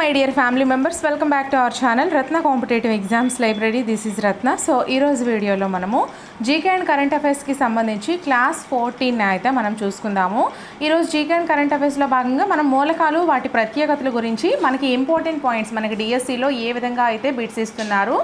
My dear family members welcome back to our channel Ratna competitive exams library this is Ratna so ఈరోజు వీడియోలో మనము GK and current అఫైర్స్కి సంబంధించి class fourteen అయితే మనం చూసుకుందాము. ఈరోజు జీకే అండ్ కరెంట్ అఫైర్స్లో భాగంగా మనం మూలకాలు వాటి ప్రత్యేకతల గురించి మనకి ఇంపార్టెంట్ పాయింట్స్ మనకి డిఎస్సిలో ఏ విధంగా అయితే బిట్స్ ఇస్తున్నారు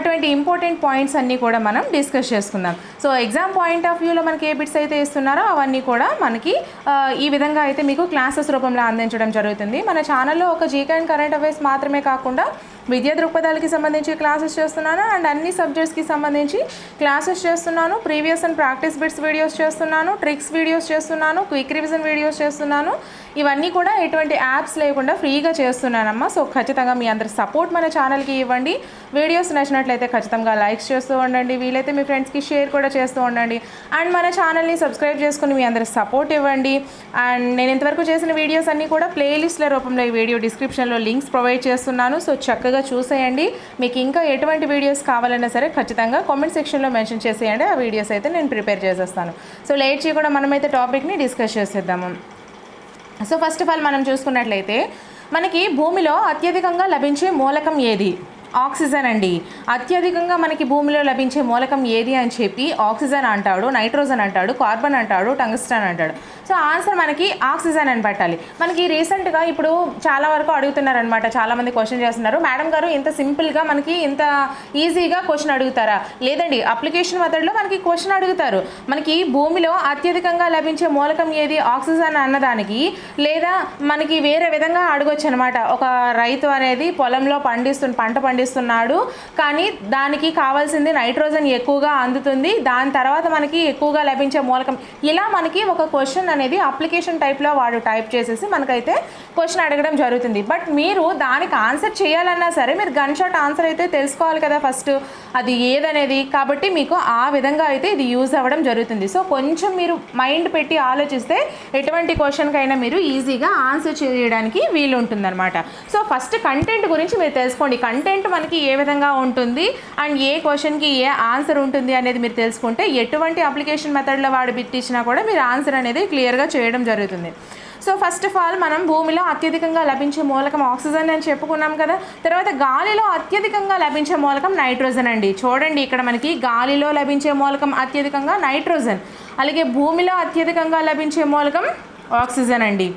అటువంటి ఇంపార్టెంట్ పాయింట్స్ అన్నీ కూడా మనం డిస్కస్ చేసుకుందాం. సో ఎగ్జామ్ పాయింట్ ఆఫ్ వ్యూలో మనకి ఏ బిట్స్ అయితే ఇస్తున్నారో అవన్నీ కూడా మనకి ఈ విధంగా అయితే మీకు క్లాసెస్ రూపంలో అందించడం జరుగుతుంది. మన ఛానల్లో ఒక జీకే అండ్ కరెంట్ అఫైర్స్ మాత్రమే కాకుండా విద్యా దృక్పథాలకి సంబంధించి క్లాసెస్ చేస్తున్నాను అండ్ అన్ని సబ్జెక్ట్స్కి సంబంధించి క్లాసెస్ చేస్తున్నాను. Previous and practice bits videos చేస్తున్నాను ట్రిక్స్ వీడియోస్ చేస్తున్నాను క్విక్ రివిజన్ వీడియోస్ చేస్తున్నాను. ఇవన్నీ కూడా ఎటువంటి యాప్స్ లేకుండా ఫ్రీగా చేస్తున్నానమ్మా. సో ఖచ్చితంగా మీ అందరి సపోర్ట్ మన ఛానల్కి ఇవ్వండి. వీడియోస్ నచ్చినట్లయితే ఖచ్చితంగా లైక్స్ చేస్తూ ఉండండి. వీలైతే మీ ఫ్రెండ్స్కి షేర్ కూడా చేస్తూ ఉండండి. అండ్ మన ఛానల్ని సబ్స్క్రైబ్ చేసుకుని మీ అందరి సపోర్ట్ ఇవ్వండి. అండ్ నేను ఇంతవరకు చేసిన వీడియోస్ అన్నీ కూడా ప్లేలిస్ట్ల రూపంలో ఈ వీడియో డిస్క్రిప్షన్లో లింక్స్ ప్రొవైడ్ చేస్తున్నాను. సో చక్కగా చూసేయండి. మీకు ఇంకా ఎటువంటి వీడియోస్ కావాలన్నా సరే ఖచ్చితంగా కామెంట్ సెక్షన్లో మెన్షన్ చేసేయండి. ఆ వీడియోస్ అయితే నేను ప్రిపేర్ చేసేస్తాను. సో లేట్ చేయకుండా మనమైతే టాపిక్ని డిస్కస్ చేసేద్దాము. సో ఫస్ట్ ఆఫ్ ఆల్ మనం చూసుకున్నట్లయితే మనకి భూమిలో అత్యధికంగా లభించే మూలకం ఏది? ఆక్సిజన్ అండి. అత్యధికంగా మనకి భూమిలో లభించే మూలకం ఏది అని చెప్పి ఆక్సిజన్ అంటాడు నైట్రోజన్ అంటాడు కార్బన్ అంటాడు టంగ్స్టన్ అంటాడు. సో ఆన్సర్ మనకి ఆక్సిజన్ అని పెట్టాలి. మనకి రీసెంట్గా ఇప్పుడు చాలా వరకు అడుగుతున్నారనమాట చాలామంది క్వశ్చన్ చేస్తున్నారు. మేడం గారు ఇంత సింపుల్గా మనకి ఇంత ఈజీగా క్వశ్చన్ అడుగుతారా? లేదండి అప్లికేషన్ మెథడ్లో మనకి క్వశ్చన్ అడుగుతారు. మనకి భూమిలో అత్యధికంగా లభించే మూలకం ఏది? ఆక్సిజన్ అన్నదానికి. లేదా మనకి వేరే విధంగా అడగొచ్చు అనమాట ఒక రైతు అనేది పొలంలో పండిస్తున్న పంట పండిస్తున్నాడు కానీ దానికి కావాల్సింది నైట్రోజన్ ఎక్కువగా అందుతుంది. దాని తర్వాత మనకి ఎక్కువగా లభించే మూలకం. ఇలా మనకి ఒక క్వశ్చన్ అనేది అప్లికేషన్ టైప్లో వాడు టైప్ చేసేసి మనకైతే క్వశ్చన్ అడగడం జరుగుతుంది. బట్ మీరు దానికి ఆన్సర్ చేయాలన్నా సరే మీరు గన్ షాట్ ఆన్సర్ అయితే తెలుసుకోవాలి కదా ఫస్ట్. అది ఏదనేది? కాబట్టి మీకు ఆ విధంగా అయితే ఇది యూజ్ అవ్వడం జరుగుతుంది. సో కొంచెం మీరు మైండ్ పెట్టి ఆలోచిస్తే ఎటువంటి క్వశ్చన్కైనా మీరు ఈజీగా ఆన్సర్ చేయడానికి వీలు ఉంటుందన్నమాట సో ఫస్ట్ కంటెంట్ గురించి మీరు తెలుసుకోండి. కంటెంట్ మనకి ఏ విధంగా ఉంటుంది అండ్ ఏ క్వశ్చన్కి ఏ ఆన్సర్ ఉంటుంది అనేది మీరు తెలుసుకుంటే ఎటువంటి అప్లికేషన్ మెథడ్లో వాడు బిట్టించినా కూడా మీరు ఆన్సర్ అనేది క్లియర్గా చేయడం జరుగుతుంది. సో ఫస్ట్ ఆఫ్ ఆల్ మనం భూమిలో అత్యధికంగా లభించే మూలకం ఆక్సిజన్ అని చెప్పుకున్నాం కదా తర్వాత గాలిలో అత్యధికంగా లభించే మూలకం నైట్రోజన్ అండి. చూడండి ఇక్కడ మనకి గాలిలో లభించే మూలకం అత్యధికంగా నైట్రోజన్ అలాగే భూమిలో అత్యధికంగా లభించే మూలకం ఆక్సిజన్ అండి.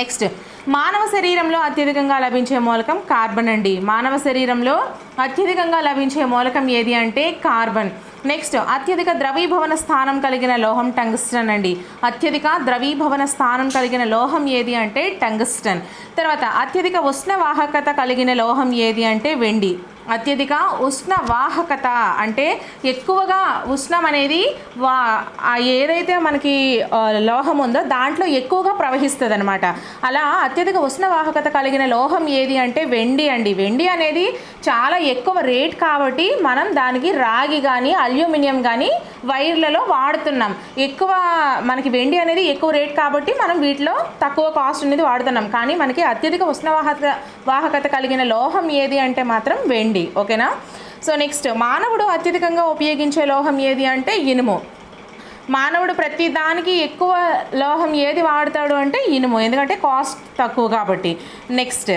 నెక్స్ట్ మానవ శరీరంలో అత్యధికంగా లభించే మూలకం కార్బన్ అండి. మానవ శరీరంలో అత్యధికంగా లభించే మూలకం ఏది అంటే కార్బన్. నెక్స్ట్ అత్యధిక ద్రవీభవన స్థానం కలిగిన లోహం టంగ్స్టన్ అండి. అత్యధిక ద్రవీభవన స్థానం కలిగిన లోహం ఏది అంటే టంగ్స్టన్. తర్వాత అత్యధిక ఉష్ణవాహకత కలిగిన లోహం ఏది అంటే వెండి. అత్యధిక ఉష్ణ వాహకత అంటే ఎక్కువగా ఉష్ణం అనేది వా ఏదైతే మనకి లోహం ఉందో దాంట్లో ఎక్కువగా ప్రవహిస్తుంది అనమాట అలా అత్యధిక ఉష్ణ వాహకత కలిగిన లోహం ఏది అంటే వెండి అండి. వెండి అనేది చాలా ఎక్కువ రేట్ కాబట్టి మనం దానికి రాగి కానీ అల్యూమినియం కానీ వైర్లలో వాడుతున్నాం. ఎక్కువ మనకి వెండి అనేది ఎక్కువ రేట్ కాబట్టి మనం వీటిలో తక్కువ కాస్ట్ అనేది వాడుతున్నాం. కానీ మనకి అత్యధిక ఉష్ణవాహక వాహకత కలిగిన లోహం ఏది అంటే మాత్రం వెండి. ఓకేనా? సో నెక్స్ట్ మానవుడు అత్యధికంగా ఉపయోగించే లోహం ఏది అంటే ఇనుము. మానవుడు ప్రతి దానికి ఎక్కువ లోహం ఏది వాడతాడు అంటే ఇనుము. ఎందుకంటే కాస్ట్ తక్కువ కాబట్టి. నెక్స్ట్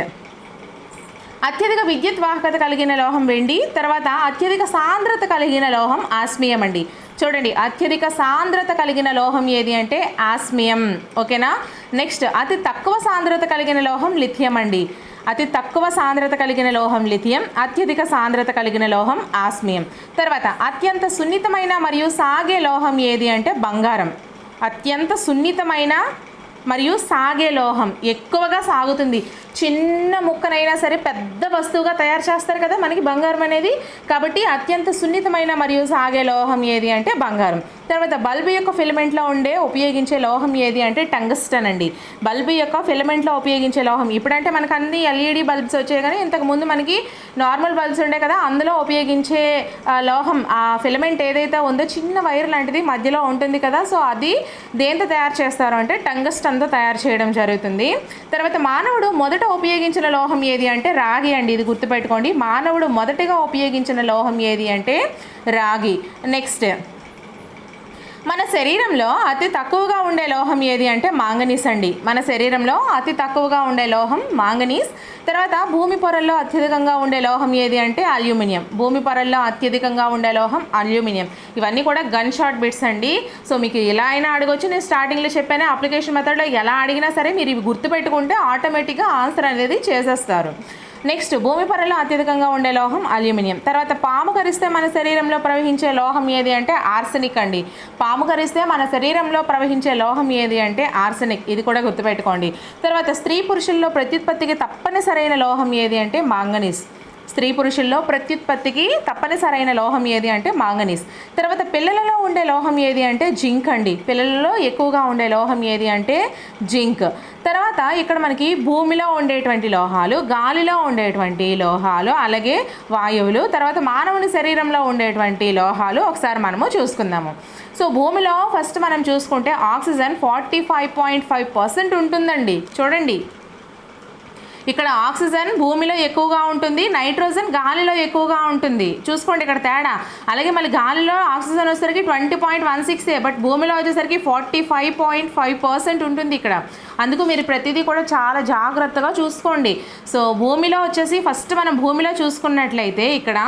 అత్యధిక విద్యుత్ వాహకత కలిగిన లోహం వెండి తర్వాత అత్యధిక సాంద్రత కలిగిన లోహం ఆస్మియం అండి. చూడండి అత్యధిక సాంద్రత కలిగిన లోహం ఏది అంటే ఆస్మియం. ఓకేనా? నెక్స్ట్ అతి తక్కువ సాంద్రత కలిగిన లోహం లిథియం అండి. అతి తక్కువ సాంద్రత కలిగిన లోహం లిథియం అత్యధిక సాంద్రత కలిగిన లోహం ఆస్మియం. తర్వాత అత్యంత సున్నితమైన మరియు సాగే లోహం ఏది అంటే బంగారం. అత్యంత సున్నితమైన మరియు సాగే లోహం ఎక్కువగా సాగుతుంది. చిన్న ముక్కనైనా సరే పెద్ద వస్తువుగా తయారు చేస్తారు కదా మనకి బంగారం అనేది. కాబట్టి అత్యంత సున్నితమైన మరియు సాగే లోహం ఏది అంటే బంగారం. తర్వాత బల్బు యొక్క ఫిలమెంట్లో ఉండే ఉపయోగించే లోహం ఏది అంటే టంగస్టన్ అండి. బల్బు యొక్క ఫిలమెంట్లో ఉపయోగించే లోహం. ఇప్పుడంటే మనకు అన్ని ఎల్ఈడి బల్బ్స్ వచ్చాయి కానీ ఇంతకుముందు మనకి నార్మల్ బల్బ్స్ ఉండే కదా అందులో ఉపయోగించే లోహం ఆ ఫిలమెంట్ ఏదైతే ఉందో చిన్న వైర్ లాంటిది మధ్యలో ఉంటుంది కదా. సో అది దేంతో తయారు చేస్తారు అంటే టంగస్టన్తో తయారు చేయడం జరుగుతుంది. తర్వాత మానవుడు మొదట ఉపయోగించిన లోహం ఏది అంటే రాగి అండి. ఇది గుర్తుపెట్టుకోండి. మానవుడు మొదటగా ఉపయోగించిన లోహం ఏది అంటే రాగి. నెక్స్ట్ మన శరీరంలో అతి తక్కువగా ఉండే లోహం ఏది అంటే మాంగనీస్ అండి. మన శరీరంలో అతి తక్కువగా ఉండే లోహం మాంగనీస్. తర్వాత భూమి పొరల్లో అత్యధికంగా ఉండే లోహం ఏది అంటే అల్యూమినియం. భూమి పొరల్లో అత్యధికంగా ఉండే లోహం అల్యూమినియం. ఇవన్నీ కూడా గన్ షాట్ బిట్స్ అండి. సో మీకు ఎలా అయినా అడగొచ్చు. నేను స్టార్టింగ్లో చెప్పాను అప్లికేషన్ మెథడ్లో ఎలా అడిగినా సరే మీరు ఇవి గుర్తుపెట్టుకుంటే ఆటోమేటిక్గా ఆన్సర్ అనేది చేసేస్తారు. నెక్స్ట్ భూమి పొరలో అత్యధికంగా ఉండే లోహం అల్యూమినియం. తర్వాత పాము కరిస్తే మన శరీరంలో ప్రవహించే లోహం ఏది అంటే ఆర్సెనిక్ అండి. పాము కరిస్తే మన శరీరంలో ప్రవహించే లోహం ఏది అంటే ఆర్సెనిక్. ఇది కూడా గుర్తుపెట్టుకోండి. తర్వాత స్త్రీ పురుషుల్లో ప్రత్యుత్పత్తికి తప్పనిసరైన లోహం ఏది అంటే మాంగనీస్. స్త్రీ పురుషుల్లో ప్రత్యుత్పత్తికి తప్పనిసరైన లోహం ఏది అంటే మాంగనీస్. తర్వాత పిల్లలలో ఉండే లోహం ఏది అంటే జింక్ అండి. పిల్లలలో ఎక్కువగా ఉండే లోహం ఏది అంటే జింక్. తర్వాత ఇక్కడ మనకి భూమిలో ఉండేటువంటి లోహాలు గాలిలో ఉండేటువంటి లోహాలు అలాగే వాయువులు తర్వాత మానవుని శరీరంలో ఉండేటువంటి లోహాలు ఒకసారి మనము చూసుకుందాము. సో భూమిలో ఫస్ట్ మనం చూసుకుంటే oxygen forty five point five percent ఉంటుందండి. చూడండి. ఇక్కడ ఆక్సిజన్ భూమిలో ఎక్కువగా ఉంటుంది నైట్రోజన్ గాలిలో ఎక్కువగా ఉంటుంది. చూసుకోండి ఇక్కడ తేడా. అలాగే మళ్ళీ గాలిలో ఆక్సిజన్ వచ్చేసరికి twenty point one six but భూమిలో వచ్చేసరికి forty five point five percent ఉంటుంది ఇక్కడ. అందుకు మీరు ప్రతిదీ కూడా చాలా జాగ్రత్తగా చూసుకోండి. సో భూమిలో వచ్చేసి ఫస్ట్ మనం భూమిలో చూసుకున్నట్లయితే ఇక్కడ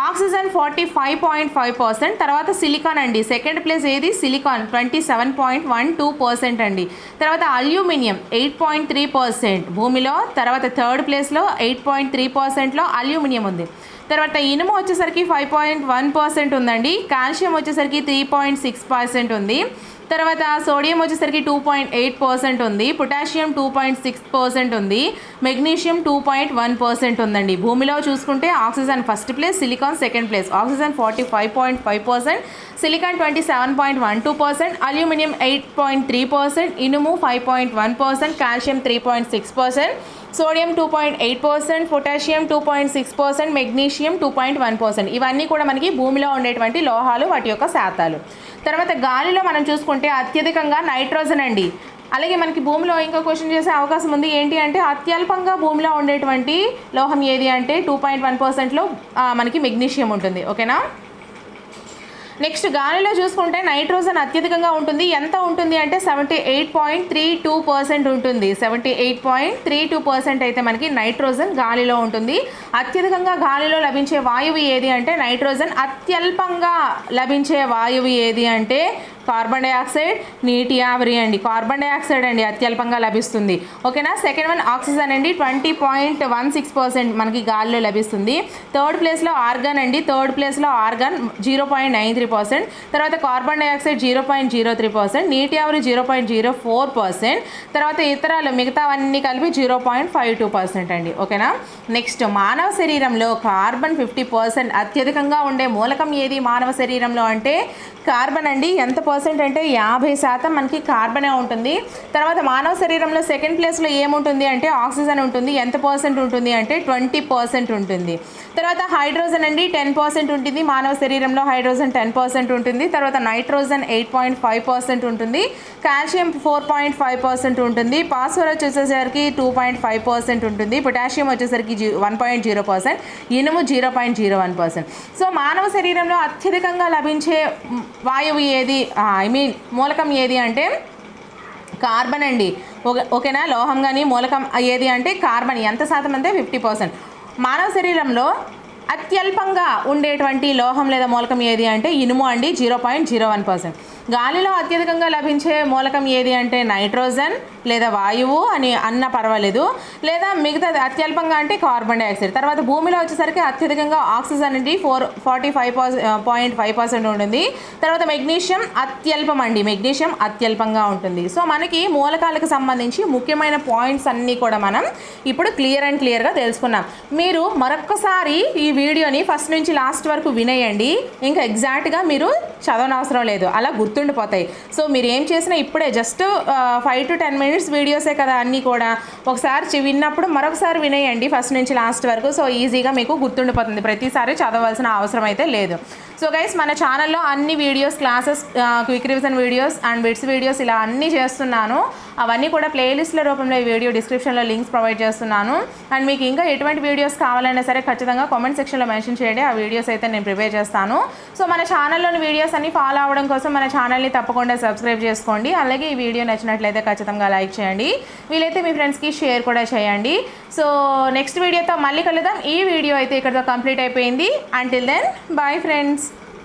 oxygen forty five point five percent తర్వాత సిలికాన్ అండి. సెకండ్ ప్లేస్ ఏది? Silicon twenty seven point one two percent అండి. తర్వాత aluminium eight point three percent భూమిలో తర్వాత థర్డ్ ప్లేస్లో ఎయిట్ పాయింట్ త్రీ పర్సెంట్లో అల్యూమినియం ఉంది. తర్వాత ఇనుము వచ్చేసరికి ఫైవ్ పాయింట్ వన్ పర్సెంట్ ఉందండి. కాల్షియం వచ్చేసరికి త్రీ పాయింట్ సిక్స్ పర్సెంట్ ఉంది. తర్వాత సోడియం వచ్చేసరికి టూ పాయింట్ ఎయిట్ పర్సెంట్ ఉంది. Potassium two point six percent ఉంది. Magnesium two point one percent ఉందండి. భూమిలో చూసుకుంటే oxygen first place silicon second place oxygen forty five point five percent silicon twenty seven point one two percent aluminium eight point three percent ఇనుము five point one percent calcium three point six percent sodium two point eight percent potassium two point six percent magnesium two point one percent. ఇవన్నీ కూడా మనకి భూమిలో ఉండేటువంటి లోహాలు వాటి యొక్క శాతాలు. తర్వాత గాలిలో మనం చూసుకుంటే అత్యధికంగా నైట్రోజన్ అండి. అలాగే మనకి భూమిలో ఇంకో క్వశ్చన్ చేసే అవకాశం ఉంది ఏంటి అంటే అత్యల్పంగా భూమిలో ఉండేటువంటి లోహం ఏది అంటే టూ పాయింట్ వన్ పర్సెంట్లో మనకి మెగ్నీషియం ఉంటుంది. ఓకేనా? నెక్స్ట్ గాలిలో చూసుకుంటే నైట్రోజన్ అత్యధికంగా ఉంటుంది. ఎంత ఉంటుంది అంటే seventy eight point three two percent ఉంటుంది. Seventy eight point three two percent అయితే మనకి నైట్రోజన్ గాలిలో ఉంటుంది. అత్యధికంగా గాలిలో లభించే వాయువు ఏది అంటే నైట్రోజన్. అత్యల్పంగా లభించే వాయువు ఏది అంటే కార్బన్ డైఆక్సైడ్ నీటి ఆవిరి అండి. కార్బన్ డైఆక్సైడ్ అండి అత్యల్పంగా లభిస్తుంది. ఓకేనా? సెకండ్ వన్ ఆక్సిజన్ అండి. Twenty point one six percent మనకి గాలిలో లభిస్తుంది. థర్డ్ ప్లేస్లో ఆర్గాన్ అండి. థర్డ్ ప్లేస్లో argon zero point nine three percent. తర్వాత carbon dioxide zero point zero three percent. నీటి ఆవిరి zero point zero four percent. తర్వాత ఇతరాలు మిగతావన్నీ కలిపి zero point five two percent అండి. ఓకేనా? నెక్స్ట్ మానవ శరీరంలో కార్బన్ ఫిఫ్టీ పర్సెంట్ అత్యధికంగా ఉండే మూలకం ఏది మానవ శరీరంలో అంటే కార్బన్ అండి. ఎంత పర్సెంట్ అంటే యాభై శాతం మనకి కార్బనే ఉంటుంది. తర్వాత మానవ శరీరంలో సెకండ్ ప్లేస్లో ఏముంటుంది అంటే ఆక్సిజన్ ఉంటుంది. ఎంత పర్సెంట్ ఉంటుంది అంటే ట్వంటీ పర్సెంట్ ఉంటుంది. తర్వాత హైడ్రోజన్ అండి టెన్ పర్సెంట్ ఉంటుంది. మానవ శరీరంలో హైడ్రోజన్ టెన్ పర్సెంట్ ఉంటుంది. తర్వాత nitrogen eight point five percent ఉంటుంది. Calcium four point five percent ఉంటుంది. ఫాస్ఫరస్ వచ్చేసరికి టూ పాయింట్ ఫైవ్ పర్సెంట్ ఉంటుంది. పొటాషియం వచ్చేసరికి జీ వన్ పాయింట్ జీరో పర్సెంట్. ఇనుము zero point zero one percent. So మానవ శరీరంలో అత్యధికంగా లభించే వాయువు ఏది? ఐ మీన్ మూలకం ఏది అంటే కార్బన్ అండి. ఓకే ఓకేనా? లోహం కానీ మూలకం ఏది అంటే కార్బన్ ఎంత శాతం అంటే ఫిఫ్టీ పర్సెంట్ మానవ శరీరంలో అత్యల్పంగా ఉండేటువంటి లోహం లేదా మూలకం ఏది అంటే ఇనుము అండి zero point zero one percent గాలిలో అత్యధికంగా లభించే మూలకం ఏది అంటే నైట్రోజన్ లేదా వాయువు అని అన్న పర్వాలేదు. లేదా మిగతా అత్యల్పంగా అంటే కార్బన్ డైఆక్సైడ్ తర్వాత భూమిలో వచ్చేసరికి అత్యధికంగా ఆక్సిజన్ అనేది four forty five point five percent ఉంటుంది. తర్వాత మెగ్నీషియం అత్యల్పం అండి. మెగ్నీషియం అత్యల్పంగా ఉంటుంది. సో మనకి మూలకాలకు సంబంధించి ముఖ్యమైన పాయింట్స్ అన్నీ కూడా మనం ఇప్పుడు క్లియర్ అండ్ క్లియర్గా తెలుసుకున్నాం. మీరు మరొక్కసారి ఈ వీడియోని ఫస్ట్ నుంచి లాస్ట్ వరకు వినేయండి. ఇంకా ఎగ్జాక్ట్గా మీరు చదవనవసరం లేదు. అలా గుర్తుండిపోతాయి. సో మీరు ఏం చేసినా ఇప్పుడే just five to ten minutes వీడియోసే కదా అన్నీ కూడా. ఒకసారి విన్నప్పుడు మరొకసారి వినేయండి ఫస్ట్ నుంచి లాస్ట్ వరకు. సో ఈజీగా మీకు గుర్తుండిపోతుంది. ప్రతిసారి చదవాల్సిన అవసరం అయితే లేదు. సో గైస్ మన ఛానల్లో అన్ని videos classes quick revision videos and bits videos ఇలా అన్నీ చేస్తున్నాను. అవన్నీ కూడా ప్లేలిస్ట్ల రూపంలో ఈ వీడియో డిస్క్రిప్షన్లో లింక్స్ ప్రొవైడ్ చేస్తున్నాను. అండ్ మీకు ఇంకా ఎటువంటి వీడియోస్ కావాలన్నా సరే ఖచ్చితంగా కామెంట్ సెక్షన్లో మెన్షన్ చేయండి. ఆ వీడియోస్ అయితే నేను ప్రిపేర్ చేస్తాను. సో మన ఛానల్లోని వీడియోస్ అన్ని ఫాలో అవ్వడం కోసం మన ఛానల్ని తప్పకుండా సబ్స్క్రైబ్ చేసుకోండి. అలాగే ఈ వీడియో నచ్చినట్లయితే ఖచ్చితంగా లైక్ చేయండి. వీలైతే మీ ఫ్రెండ్స్కి షేర్ కూడా చేయండి. సో నెక్స్ట్ వీడియోతో మళ్ళీ కలుద్దాం. ఈ వీడియో అయితే ఇక్కడితో కంప్లీట్ అయిపోయింది. Until then bye friends